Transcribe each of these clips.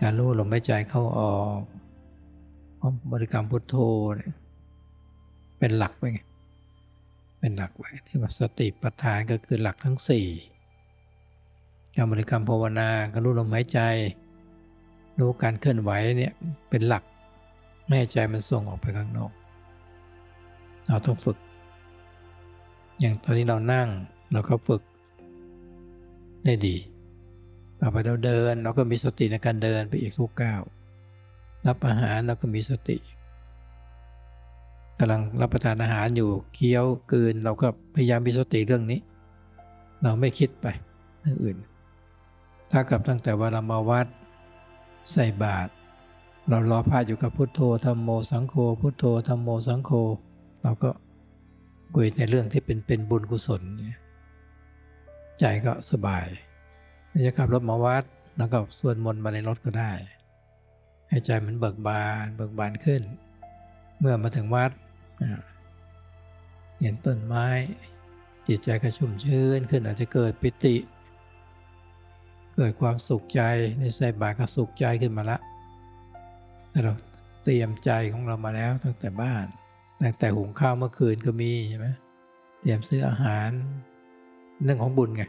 การรู้ลมหายใจเข้าออกบริกรรมพุทโธเนี่ยเป็นหลักไว้ไงเป็นหลักไว้ที่ว่าสติปัฏฐานก็คือหลักทั้งสี่การบริกรรมภาวนาการรู้ลมหายใจ รู้การเคลื่อนไหวเนี่ยเป็นหลักไม่ให้ใจมันส่งออกไปข้างนอก เราต้องฝึก อย่างตอนนี้เรานั่งเราก็ฝึกได้ดี ต่อไปเราเดินเราก็มีสติในการเดินไปอีกทุกก้าวรับอาหารเราก็มีสติกำลังรับประทานอาหารอยู่เคี้ยวกืนเราก็พยายามมีสติเรื่องนี้ เราไม่คิดไปเรื่องอื่น ถ้ากับตั้งแต่ว่าเรามาวัดใส่บาตรเรารอพระอยู่กับพุทโธธรรมโมสังโฆพุทโธธรรมโมสังโฆเราก็คุยในเรื่องที่เป็นเป็นบุญกุศลใจก็สบาย จะขับรถมาวัดแล้วก็สวดมนต์มาในรถก็ได้ ให้ใจมันเบิกบานเบิกบานขึ้น เมื่อมาถึงวัดเห็นต้นไม้ จิตใจก็ชุ่มชื่นขึ้นอาจจะเกิดปิติ เกิดความสุขใจในใส่บาตรก็สุขใจขึ้นมาละเราเตรียมใจของเรามาแล้วตั้งแต่บ้านตั้งแต่หุงข้าวเมื่อคืนก็มีใช่ไหมเตรียมซื้ออาหารเรื่องของบุญไง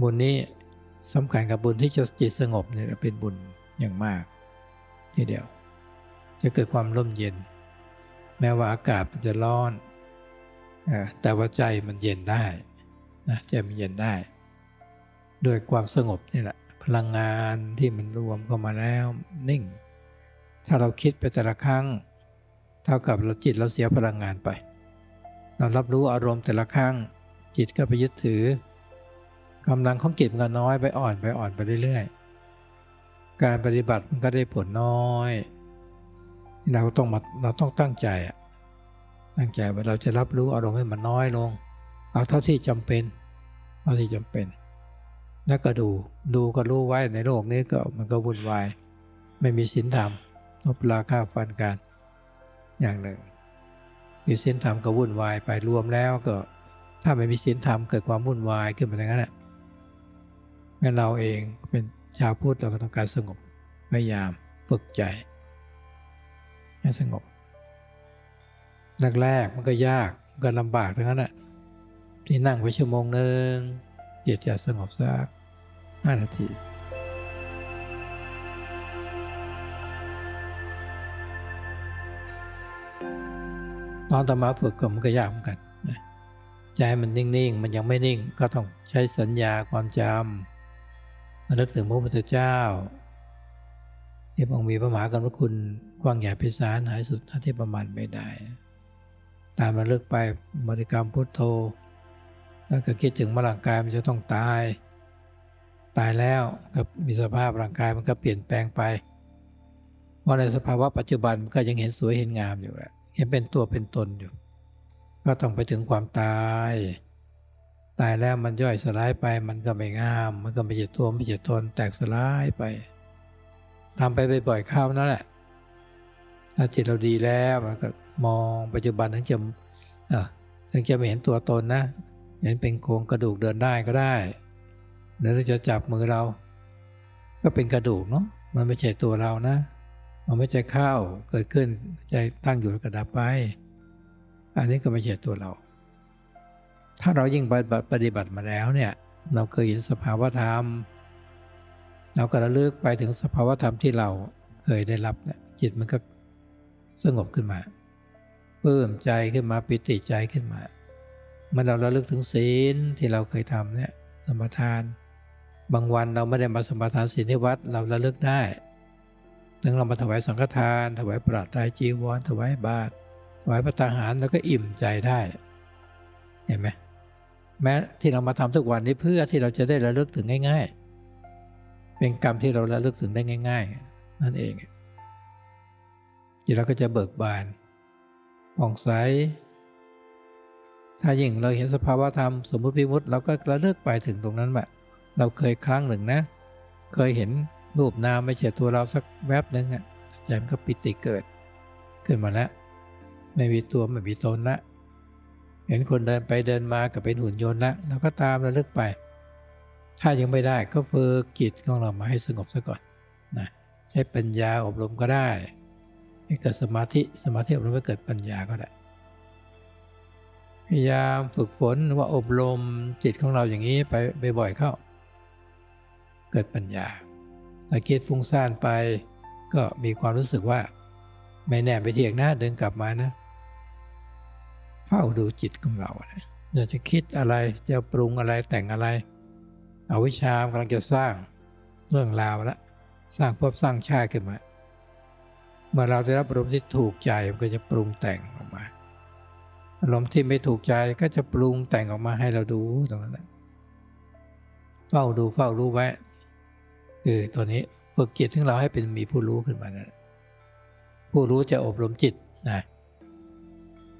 บุญนี้ สำคัญกับบุญที่จะจิตสงบเนี่ยเป็นบุญอย่างมากทีเดียว จะเกิดความร่มเย็น แม้ว่าอากาศมันจะร้อนแต่ว่าใจมันเย็นได้นะใจมันเย็นได้ ด้วยความสงบนี่แหละพลังงานที่มันรวมเข้ามาแล้วนิ่ง ถ้าเราคิดไปแต่ละครั้ง เท่ากับเราจิตเราเสียพลังงานไป เรารับรู้อารมณ์แต่ละครั้งจิตก็ไปยึดถือ กำลังของจิตมันก็น้อยไปอ่อนไปอ่อนไปเรื่อยๆ การปฏิบัติมันก็ได้ผลน้อย เราต้องมาเราต้องตั้งใจตั้งใจว่าเราจะรับรู้อารมณ์ให้มันน้อยลง เอาเท่าที่จำเป็นเท่าที่จำเป็น แล้วก็ดูดูก็รู้ไว้ในโลกนี้ก็มันก็วุ่นวาย ไม่มีศีลธรรมลบราค่าฟันกันอย่างหนึ่ง มีศีลธรรมก็วุ่นวายไปรวมแล้วก็ถ้าไม่มีศีลธรรมเกิดความวุ่นวายขึ้นมาอย่างนั้นแหละ งั้เราเองเป็นชาวพุทธเราก็ต้องการสงบพยายามฝึกใจให้สงบแรกๆมันก็ยากก็ลำบากทั้งนั้นแหละที่นั่งไปชั่วโมงหนึ่งจิตจะสงบสักห้านาทีตอนต่อมาฝึกก็มันก็ยากเหมือนกันใจมันนิ่งๆ มันยังไม่นิ่งก็ต้องใช้สัญญาความจำ ระลึกถึงพระพุทธเจ้าที่พระองค์มีพระมหากรุณาคุณกว้างใหญ่ไพศาลหายสุดท่าที่ประมาณไม่ได้ ตามระลึกไปบริกรรมพุทโธ แล้วก็คิดถึงว่าร่างกายมันจะต้องตาย ตายแล้วก็มีสภาพร่างกายมันก็เปลี่ยนแปลงไปเพราะในสภาวะปัจจุบันมันก็ยังเห็นสวยเห็นงามอยู่เห็นเป็นตัวเป็นตนอยู่ ก็ต้องไปถึงความตาย ตายแล้วมันย่อยสลายไปมันก็ไม่งาม มันก็ไม่จะตัวไม่จะทนแตกสลายไปทำไปบ่อยๆเข้านั่นแหละถ้าจิตเราดีแล้วมันก็มองปัจจุบันถึงจะเออถึงจะไม่เห็นตัวตนนะเห็นเป็นโครงกระดูกเดินได้ก็ได้หรือจะจับมือเรา ก็เป็นกระดูกเนาะมันไม่ใช่ตัวเรานะมันไม่ใจเข้าเกิดขึ้นใจตั้งอยู่แล้วก็ดับไป อันนี้ก็ไม่ใช่ตัวเรา ถ้าเรายิ่งปฏิบัติมาแล้วเนี่ยเราเคยเห็นสภาวธรรม เราก็ระลึกไปถึงสภาวธรรมที่เราเคยได้รับเนี่ยจิตมันก็สงบขึ้นมาเพิ่มใจขึ้นมาปิติใจขึ้นมาเมื่อเราระลึกถึงศีลที่เราเคยทำเนี่ยสมทาน บางวันเราไม่ได้มาสมทานศีลที่วัดเราระลึกได้ถึงเรามาถวายสังฆทาน ถวายปราตายจีวรถวายบาตรถวายพระทหารแล้วก็อิ่มใจได้ เห็นไหม แม้ที่เรามาทำทุกวันนี้เพื่อที่เราจะได้ระลึกถึงง่าย ๆ เป็นกรรมที่เราระลึกถึงได้ง่าย ๆ นั่นเองจิตเราก็จะเบิกบานผ่องใสถ้ายิ่งเราเห็นสภาวะธรรมสมมติพิมุติเราก็ระลึกไปถึงตรงนั้นแบบเราเคยครั้งหนึ่งนะ เคยเห็นรูปนามไม่ใช่ตัวเราสักแวบหนึ่งอะใจมันก็ปิติเกิด ขึ้นมาแล้ว ไม่มีตัวไม่มีตนละ เห็นคนเดินไปเดินมากับเป็นหุ่นยนต์ละเราก็ตามระลึกไป ถ้ายังไม่ได้ก็ฝึกจิตของเรามาให้สงบซะก่อนนะใช้ปัญญาอบรมก็ได้ ให้เกิดสมาธิสมาธิอบรมให้เกิดปัญญาก็ได้พยายามฝึกฝนว่าอบรมจิตของเราอย่างนี้ไปบ่อยๆเข้า เกิดปัญญาถ้าคิดฟุ้งซ่านไป ก็มีความรู้สึกว่า ไม่แน่ไปเที่ยงนะเดินกลับมานะ เฝ้าดูจิตของเรานะเราจะคิดอะไรจะปรุงอะไรแต่งอะไรอวิชชามกำลังจะสร้างเรื่องราวแล้วสร้างภพสร้างชาติขึ้นมาเมื่อเราได้รับอารมณ์ที่ถูกใจมันก็จะปรุงแต่งออกมาอารมณ์ที่ไม่ถูกใจก็จะปรุงแต่งออกมาให้เราดูตรงนั้นนะเฝ้าดูเฝ้ารู้ไว้คือตัวนี้ฝึกจิตของเราให้เป็นมีผู้รู้ขึ้นมานะผู้รู้จะอบรมจิตนะ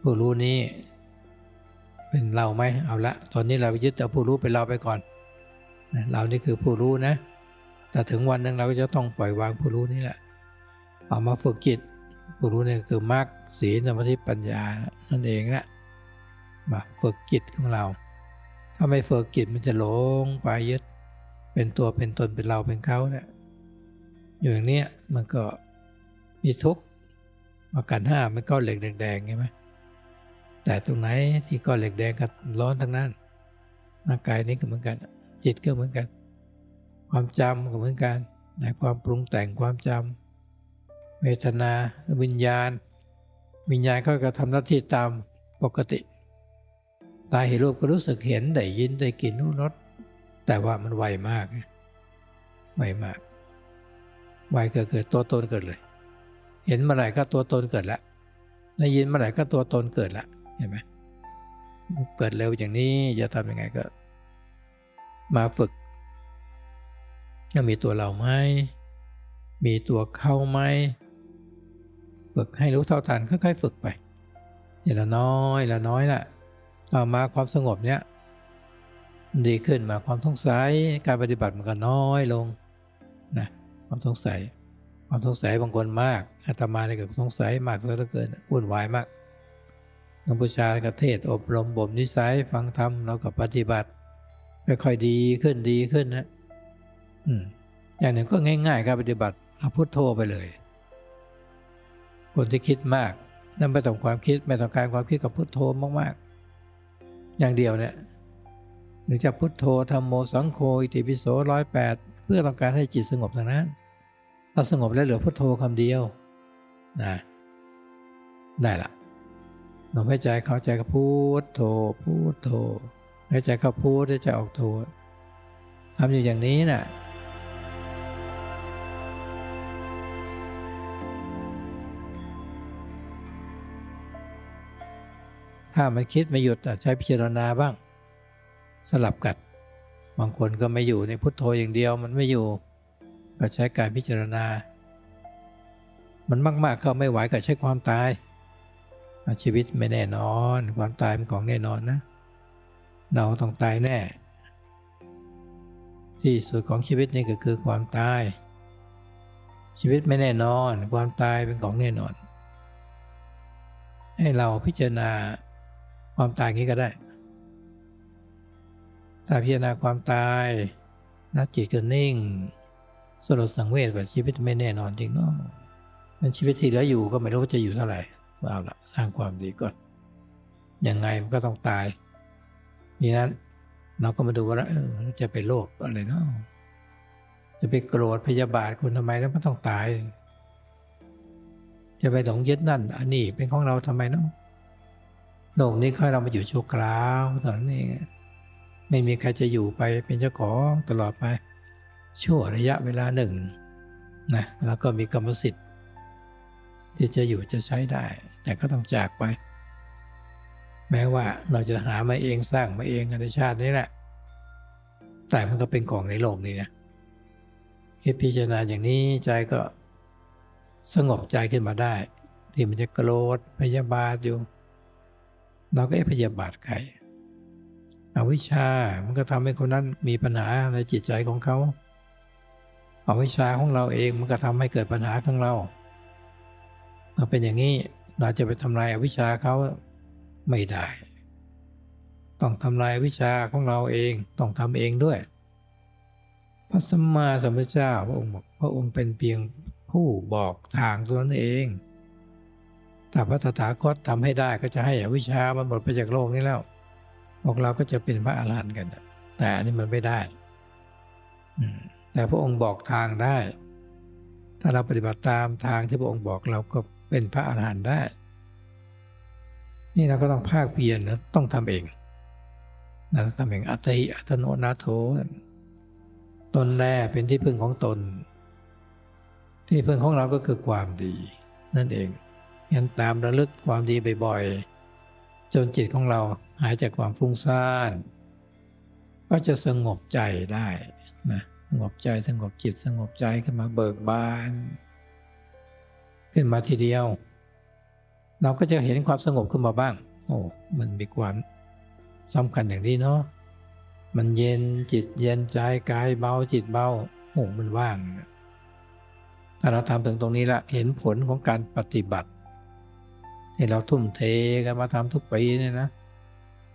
ผู้รู้นี้ เป็นเราไหมเอาละ ตอนนี้เรายึดเอาผู้รู้เป็นเราไปก่อนเรานี่คือผู้รู้นะ แต่ถึงวันหนึ่งเราก็จะต้องปล่อยวางผู้รู้นี่แหละเอามาฝึกจิต ผู้รู้เนี่ยคือมรรคศีลสมาธิปัญญานั่นเองนะมาฝึกจิตของเรา ถ้าไม่ฝึกจิตมันจะหลงไปยึด เป็นตัวเป็นตนเป็นเราเป็นเขาเนี่ยอยู่อย่างเนี้ยมันก็มีทุกข์มากันห้ามันก็เหล็กแดงๆใช่ไหม แต่ตรงไหนที่ก้อนเหล็กแดงก็ร้อนทั้งนั้นร่างกายนี้ก็เหมือนกัน จิตก็เหมือนกัน ความจำก็เหมือนกันในความปรุงแต่งความจำเวทนาวิญญาณ วิญญาณก็กระทำหน้าที่ตามปกติ ตาเห็นรูปก็รู้สึกเห็นได้ยินได้กลิ่นรู้รสแต่ว่ามันไวมากไวมากไวเกิดเกิดตัวตนเกิดเลย เห็นเมื่อไหร่ก็ตัวตนเกิดแล้วได้ยินเมื่อไหร่ก็ตัวตนเกิดแล้ว เห็นไหมเกิดเร็วอย่างนี้จะทำยังไงก็ มาฝึกจะมีตัวเราไหมมีตัวเข้าไหมฝึกให้รู้เท่าทันค่อยๆฝึกไปอย่างละน้อยละน้อยละต่อมาความสงบเนี้ยดีขึ้นมาความสงสัยการปฏิบัติมันก็น้อยลงนะความสงสัย ความสงสัยบางคนมากอาตมาเนี่ยก็สงสัยมากซะเหลือเกินวุ่นวายมาก นักบูชากระเทศอบรมบ่มนิสัยฟังธรรมเราก็ปฏิบัติค่อยๆดีขึ้นดีขึ้นนะอืมอย่างหนึ่งก็ง่ายๆการปฏิบัติเอาพุทโธไปเลย คนที่คิดมากนั่นไม่ต้องความคิดไม่ต้องการความคิดกับพุทโธมากๆ อย่างเดียวเนี่ยหรือจะพุทโธธรรมโมสังโฆอิติปิโสร้อยแปดเพื่อต้องการให้จิตสงบทางนั้นถ้าสงบแล้วเหลือพุทโธคำเดียวนะได้ละ ลมหายใจเข้าใจกับพุทโธพุทโธหายใจเข้าพุทหายใจออกโธทำอยู่อย่างนี้นะ่ะถ้ามันคิดไม่หยุดใช้พิจารณาบ้าง สลับกัด บางคนก็ไม่อยู่ในพุทโธอย่างเดียวมันไม่อยู่ ก็ใช้การพิจารณา มันมากๆก็ไม่ไหวก็ใช้ความตาย ชีวิตไม่แน่นอน ความตายเป็นของแน่นอนนะ เราต้องตายแน่ ที่สุดของชีวิตนี่ก็คือความตาย ชีวิตไม่แน่นอน ความตายเป็นของแน่นอน ให้เราพิจารณาความตายนี้ก็ได้ ถ้าพิจารณาความตายนักจิตก็นิ่ง สลดสังเวชว่าชีวิตไม่แน่นอนจริงเนาะมันชีวิตที่เหลืออยู่ก็ไม่รู้ว่าจะอยู่เท่าไหร่ เอาละสร้างความดีก่อน ยังไงมันก็ต้องตายดังนั้นเราก็มาดูว่าเออจะไปโลภอะไรเนาะจะไปโกรธพยาบาทคุณทำไมแล้วมันต้องตาย จะไปหลงยึดนั่น อันนี้เป็นของเราทำไมเนาะโลกนี้ค่อยเรามาอยู่ชั่วคราวตอนนั้ไม่มีใครจะอยู่ไปเป็นเจ้าของตลอดไป ชั่วระยะเวลาหนึ่งนะแล้วก็มีกรรมสิทธิ์ที่จะอยู่จะใช้ได้ แต่ก็ต้องจากไป แม้ว่าเราจะหามาเองสร้างมาเองในชาตินี้แหละ แต่มันก็เป็นของในโลกนี้นะคิดพิจารณาอย่างนี้ใจก็สงบใจขึ้นมาได้ ที่มันจะโกรธพยาบาทอยู่ เราก็พยาบาทใครอวิชชามันก็ทำให้คนนั้นมีปัญหาในจิตใจของเขาอาวิชชาของเราเองมันก็ทำให้เกิดปัญหาของเราเมื่อเป็นอย่างนี้ เราจะไปทำลายอวิชชาเขาไม่ได้ ต้องทำลายวิชาของเราเองต้องทำเองด้วย พระสัมมาสัมพุทธเจ้าพระองค์บอกพระองค์เป็นเพียงผู้บอกทางตัวนั้นเองถ้าพระตถาคตทำให้ได้ก็จะให้อวิชชามันหมดไปจากโลกนี้แล้วพวกเราก็จะเป็นพระอรหันต์กัน แต่อันนี้มันไม่ได้แต่พระองค์บอกทางได้ ถ้าเราปฏิบัติตามทางที่พระองค์บอกเราก็ เป็นพระอรหันต์ได้ นี่เราก็ต้องภาคเพียรนะต้องทำเองนะทำเองอัตติอัตโนนาโถตนแน่เป็นที่พึ่งของตน ที่พึ่งของเราก็คือความดี นั่นเองงั้นตามระลึกความดีบ่อยๆจนจิตของเราหายจากความฟุ้งซ่านก็จะสงบใจได้นะสงบใจสงบจิตสงบใจขึ้นมาเบิกบาน ขึ้นมาทีเดียว เราก็จะเห็นความสงบขึ้นมาบ้าง โอ้มันมีความสำคัญอย่างนี้เนาะมันเย็นจิตเย็นใจกายเบาจิตเบาโอ้มันว่างถ้าเราทำถึงตรงนี้ละเห็นผลของการปฏิบัติที่เราทุ่มเทกันมาทำทุกปีเนี่ยนะ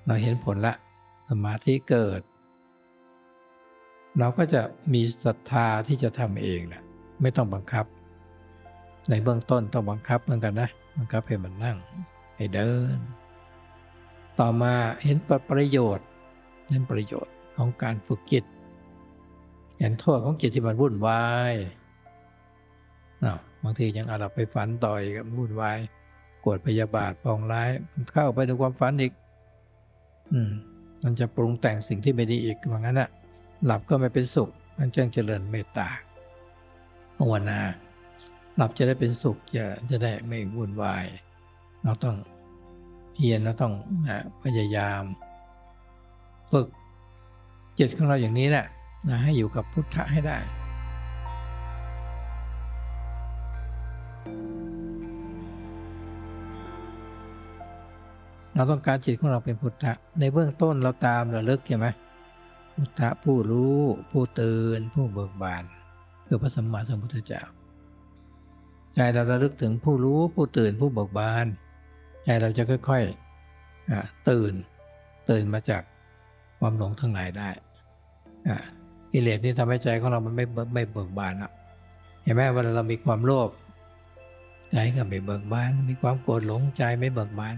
เราเห็นผลละสมาธิเกิด เราก็จะมีศรัทธาที่จะทำเองนะไม่ต้องบังคับ ในเบื้องต้นต้องบังคับเหมือนกันนะบังคับให้มันนั่งให้เดิน ต่อมาเห็นประโยชน์เห็นประโยชน์ของการฝึกจิตเห็นโทษของจิตที่มันวุ่นวายอาบางทียังอาจไปฝันต่อยกับวุ่นวายโกรธพยาบาทปองร้ายมันเข้าไปในความฝันอีก อืม มันจะปรุงแต่งสิ่งที่ไม่ดีอีกว่างั้นอะหลับก็ไม่เป็นสุขมันจึงเจริญเมตตาภาวนา หลับจะได้เป็นสุขจะจะได้ไม่วุ่นวาย เราต้องเพียรเราต้องนะพยายาม ฝึกจิตของเราอย่างนี้แหละนะให้อยู่กับพุทธะให้ได้เราต้องการจิตของเราเป็นพุทธะ ในเบื้องต้นเราตามระลึกใช่ไหมพุทธะผู้รู้ ผู้ตื่น ผู้เบิกบาน คือพระสัมมาสัมพุทธเจ้า ใจเราระลึกถึงผู้รู้ผู้ตื่นผู้เบิกบานใจเราจะค่อยๆตื่นตื่นมาจากความหลงทั้งหลายได้กิเลสนี่ทำให้ใจของเรามันไม่ไม่เบิกบานอะเห็นไหมเวลาเรามีความโลภใจก็ไม่เบิกบาน มีความโกรธหลงใจไม่เบิกบาน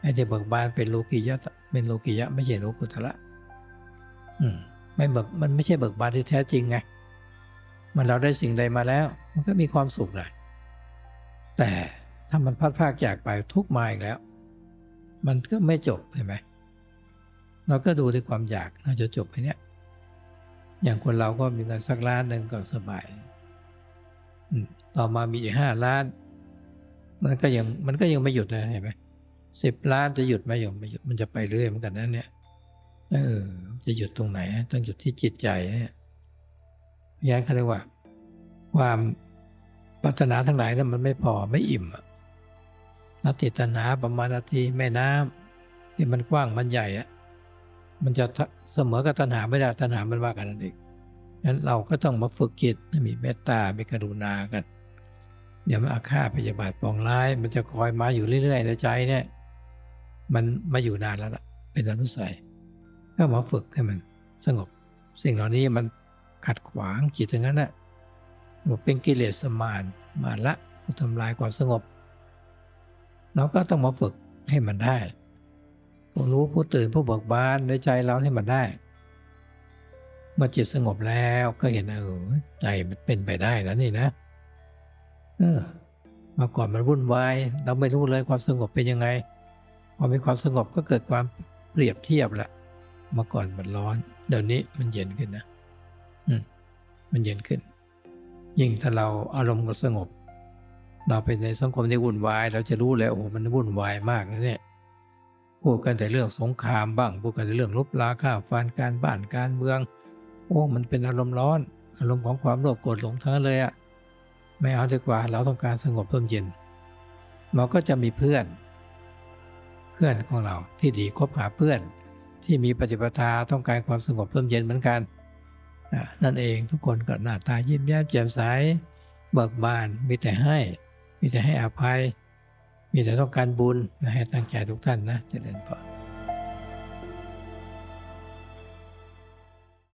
ไอ้ที่เบิกบานเป็นโลกิยะเป็นโลกิยะไม่ใช่โลกุตละอืมไม่เบิกมันไม่ใช่เบิกบานที่แท้จริงไงมันเราได้สิ่งใดมาแล้ว มันก็มีความสุขเลย แต่ถ้ามันพัดภาคจากไปทุกมาอีกแล้ว มันก็ไม่จบเห็นไหมเราก็ดูด้วยความอยากเราจะจบไปเนี้ยอย่างคนเราก็มีเงินสักล้านหนึ่งก็สบายต่อมามีอีกห้าล้าน มันก็ยังมันก็ยังไม่หยุดเลยเห็นไหมสิบล้านจะหยุดไหมยังไม่หยุดมันจะไปเรื่อยเหมือนกันนั่นเนี่ยเออจะหยุดตรงไหนต้องหยุดที่จิตใจเนี่ยยันเขาเรียกว่า ความ ปรารถนาทั้งหลายนั้นมันไม่พอไม่อิ่มนติตนาประมาณนาทีแม่น้ำที่มันกว้างมันใหญ่อะมันจะเสมอกับตัณหาไม่ได้ตัณหามันว่ากันนั่นเองงั้นเราก็ต้องมาฝึกจิตมีเมตตามีกรุณากันเดี๋ยวมันอาฆาตพยาบาทปองร้าย มันจะคอยมาอยู่เรื่อยๆในใจเนี่ย มันมาอยู่นานแล้วล่ะ เป็นอนุสัยก็มาฝึกให้มันสงบ สิ่งเหล่านี้มันขัดขวางจิตทั้งนั้นแหละ บอกเป็นกิเลสสมานมาละทำลายความสงบ เราก็ต้องมาฝึกให้มันได้ผู้รู้ผู้ตื่นผู้เบิกบานในใจเราให้มันได้ เมื่อจิตสงบแล้วก็เห็นเออใจมันเป็นไปได้แล้วนี่นะเออมาก่อนมันวุ่นวายเราไม่รู้เลยความสงบเป็นยังไงพอมีความสงบก็เกิดความเปรียบเทียบละเมื่อก่อนมันร้อน เดี๋ยวนี้มันเย็นขึ้นนะ อืม มันเย็นขึ้น ยิ่งถ้าเราอารมณ์ก็สงบ เราไปในสังคมที่วุ่นวาย เราจะรู้แล้วโอ้มันวุ่นวายมากนะเนี่ยพูดกันแต่เรื่องสงครามบ้างพูดกันแต่เรื่องลบลาฆ่าฟันการบ้านการเมือง โอ้มันเป็นอารมณ์ร้อน อารมณ์ของความโลภโกรธหลงทั้งนั้นเลยอะไม่เอาดีกว่าเราต้องการสงบร่มเย็นเราก็จะมีเพื่อน เพื่อนของเราที่ดีคบหาเพื่อน ที่มีปฏิปทาต้องการความสงบร่มเย็นเหมือนกัน นั่นเองทุกคนก็หน้าตายิ้มแย้มแจ่มใสเบิกบานมีแต่ให้ มีแต่ให้อภัย มีแต่ต้องการบุญนะให้ตั้งใจทุกท่านนะเจริญพร